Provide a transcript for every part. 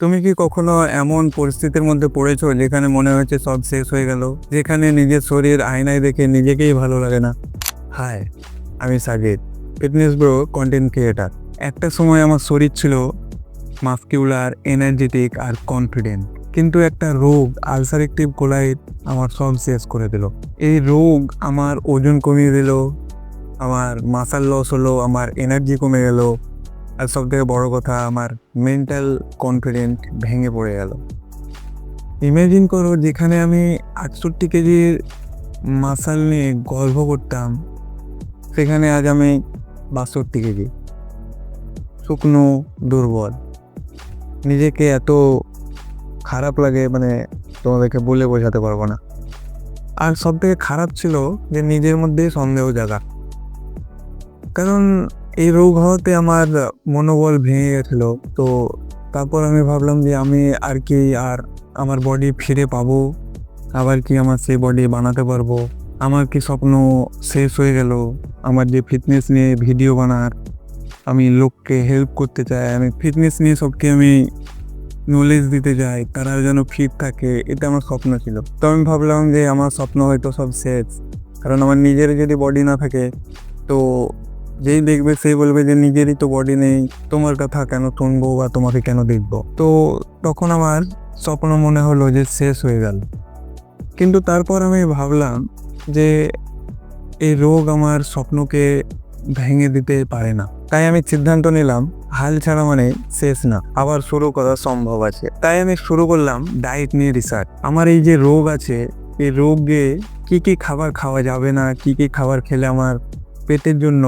তুমি কি কখনো এমন পরিস্থিতির মধ্যে পড়েছো যেখানে মনে হয়েছে সব শেষ হয়ে গেল? যেখানে নিজের শরীর আয়নায় দেখে নিজেকেই ভালো লাগে না? হাই আমি Sagid, fitness bro, content creator. একটা সময় আমার শরীর ছিল মাস্কিউলার, এনার্জেটিক আর কনফিডেন্ট। কিন্তু একটা রোগ আলসারেক্টিভ কোলাইট আমার সব শেষ করে দিল। এই রোগ আমার ওজন কমিয়ে দিল, আমার মাসাল লস হলো, আমার এনার্জি কমে গেল আর সব থেকে বড় কথা, আমার মেন্টাল কনফিডেন্ট ভেঙে পড়ে গেল। ইমাজিন করো, যেখানে আমি আটষট্টি কেজির মাসাল নিয়ে গর্ব করতাম, সেখানে আজ আমি বাষট্টি কেজি। শুকনো, দুর্বল। নিজেকে এত খারাপ লাগে মানে তোমাদেরকে বলে বোঝাতে পারব না। আর সব থেকে খারাপ ছিল যে নিজের মধ্যে সন্দেহ জাগা। কারণ এই রোগ হওয়াতে আমার মনোবল ভেঙে গেছিল। তো তারপর আমি ভাবলাম যে আমি আর কি আর আমার বডি ফিরে পাবো, আবার কি আমার সেই বডি বানাতে পারব। আমার কি স্বপ্ন শেষ হয়ে গেল? আমার যে ফিটনেস নিয়ে ভিডিও বানার, আমি লোককে হেল্প করতে চাই, আমি ফিটনেস নিয়ে সবকে আমি নলেজ দিতে চাই তারা যেন ফিট থাকে, এটা আমার স্বপ্ন ছিল। তো আমি ভাবলাম যে আমার স্বপ্ন হয়তো সব শেষ, কারণ আমার নিজের যদি বডি না থাকে, তো যেই দেখবে সেই বলবে যে নিজেরই তো বডি নেই, তোমার কথা কেন শুনব বা তোমাকে কেন দেখব? তো তখন আমার স্বপ্ন মনে হলো যে শেষ হয়ে গেল। কিন্তু তারপর আমি ভাবলাম যে এই রোগ আমার স্বপ্নকে ভেঙে দিতে পারে না। তাই আমি সিদ্ধান্ত নিলাম, হাল ছাড়া মানে শেষ না, আবার শুরু করা সম্ভব আছে। তাই আমি শুরু করলাম ডায়েট নিয়ে রিসার্চ আমার এই যে রোগ আছে, এই রোগে কি কি খাবার খাওয়া যাবে না, কি কি খাবার খেলে আমার পেটের জন্য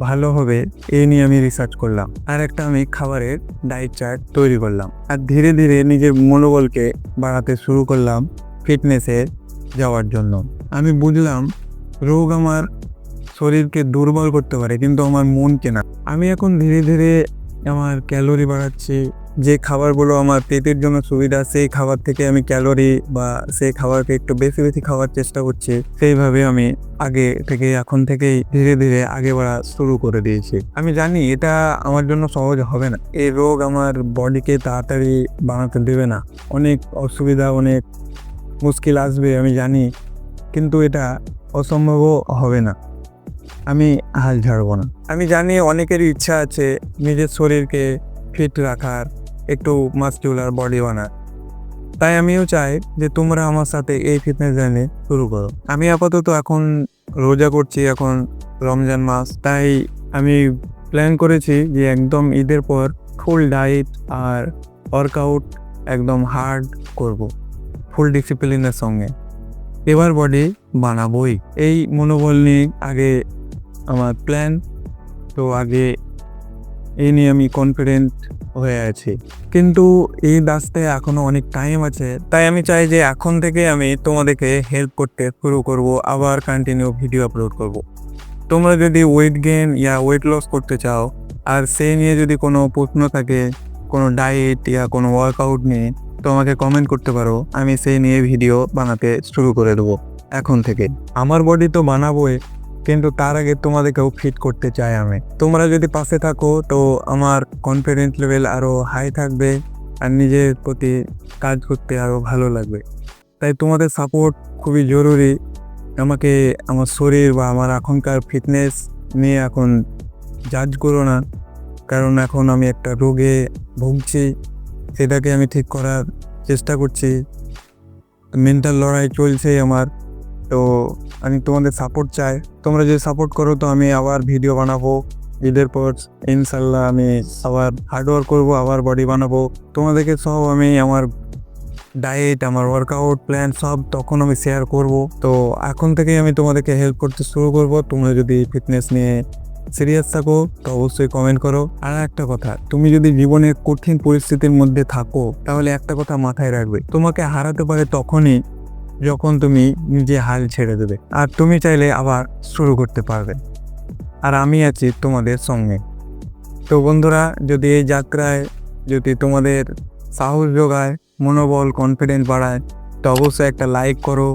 ভালো হবে এই নিয়ে আমি রিসার্চ করলাম। আর একটা আমি খাবারের ডায়েট চার্ট তৈরি করলাম। আর ধীরে ধীরে নিজের মনোবলকে বাড়াতে শুরু করলাম ফিটনেসে যাওয়ার জন্য। আমি বুঝলাম, রোগ আমার শরীরকে দুর্বল করতে পারে, কিন্তু আমার মনকে না। আমি এখন ধীরে ধীরে আমার ক্যালোরি বাড়াচ্ছি যে খাবারগুলো আমার পেটের জন্য সুবিধা, সেই খাবার থেকে আমি ক্যালোরি বা সেই খাবারকে একটু বেশি বেশি খাওয়ার চেষ্টা করছি। সেইভাবে আমি আগে থেকে, এখন থেকেই ধীরে ধীরে আগে বাড়া শুরু করে দিয়েছি। আমি জানি এটা আমার জন্য সহজ হবে না। এই রোগ আমার বডিকে তাড়াতাড়ি বানাতে দেবে না। অনেক অসুবিধা, অনেক মুশকিল আসবে, আমি জানি। কিন্তু এটা অসম্ভবও হবে না। আমি হাল ছাড়বো না। আমি জানি অনেকেরই ইচ্ছা আছে নিজের শরীরকে ফিট রাখার। একটু মাস্কুলার বডি বানার তাই আমিও চাই যে তোমরা আমার সাথে এই ফিটনেস জার্নি শুরু করো। আমি আপাতত এখন রোজা করছি, এখন রমজান মাস। তাই আমি প্ল্যান করেছি যে একদম ঈদের পর ফুল ডায়েট আর ওয়ার্কআউট একদম হার্ড করব ফুল ডিসিপ্লিনের সঙ্গে। এবার বডি বানাবোই। এই মনোবল নিয়ে আগে আমার প্ল্যান তো আগে এই নিয়ে আমি কনফিডেন্ট হয়ে আছি। কিন্তু এই রাস্তায় এখনও অনেক টাইম আছে। তাই আমি চাই যে এখন থেকে আমি তোমাদেরকে হেল্প করতে শুরু করব, আবার কন্টিনিউ ভিডিও আপলোড করব। তোমরা যদি ওয়েট গেইন ইয়া ওয়েট লস করতে চাও, আর সেই নিয়ে যদি কোনো প্রশ্ন থাকে, কোনো ডায়েট ইয়া কোনো ওয়ার্কআউট নিয়ে, তো আমাকে কমেন্ট করতে পারো। আমি সেই নিয়ে ভিডিও বানাতে শুরু করে দেবো, এখন থেকে। আমার বডি তো বানাবোই। কিন্তু তার আগে তোমাদেরকেও ফিট করতে চাই আমি। তোমরা যদি পাশে থাকো, তো আমার কনফিডেন্স লেভেল আরও হাই থাকবে আর নিজের প্রতি কাজ করতে আরও ভালো লাগবে। তাই তোমাদের সাপোর্ট খুবই জরুরি। আমাকে আমার শরীর বা আমার এখনকার ফিটনেস নিয়ে এখন জাজ করো না। কারণ এখন আমি একটা রোগে ভুগছি, সেটাকে আমি ঠিক করার চেষ্টা করছি। মেন্টাল লড়াই চলছে আমার। তো আমি তোমাদের সাপোর্ট চাই। তোমরা যদি সাপোর্ট করো তো আমি আবার ভিডিও বানাবো। ঈদের পর ইনশাল্লাহ আমি আবার হার্ডওয়ার্ক করব, আবার বডি বানাবো। তোমাদেরকে সব আমি আমার ডায়েট আমার ওয়ার্কআউট প্ল্যান সব তখন আমি শেয়ার করব। তো এখন থেকেই আমি তোমাদেরকে হেল্প করতে শুরু করব। তোমরা যদি ফিটনেস নিয়ে সিরিয়াস থাকো তো অবশ্যই কমেন্ট করো। আর একটা কথা, তুমি যদি জীবনের কঠিন পরিস্থিতির মধ্যে থাকো, তাহলে একটা কথা মাথায় রাখবে। তোমাকে হারাতে পারে তখনই যখন তুমি নিজে হাল ছেড়ে দেবে, আর তুমি চাইলে আবার শুরু করতে পারবে। আর আমি আছি তোমাদের সঙ্গে। তো বন্ধুরা, যদি এই যাত্রায় যদি তোমাদের সাহস যোগায়, মনোবল কনফিডেন্স বাড়ায়, তো অবশ্যই একটা লাইক করো।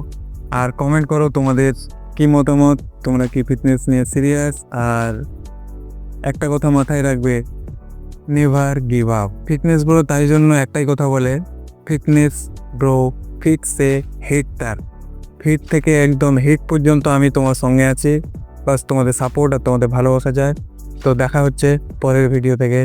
আর কমেন্ট করো তোমাদের কি মতামত, তোমরা কি ফিটনেস নিয়ে সিরিয়াস আর একটা কথা মাথায় রাখবে never give up fitness bro তাই জন্য একটাই কথা বলে ফিটনেস ব্রো ফিট সে হিট তার। ফিট থেকে একদম হিট পর্যন্ত আমি তোমার সঙ্গে আছি। বাস তোমাদের সাপোর্ট আর তোমাদের ভালোবাসা যায়। তো দেখা হচ্ছে পরের ভিডিও থেকে।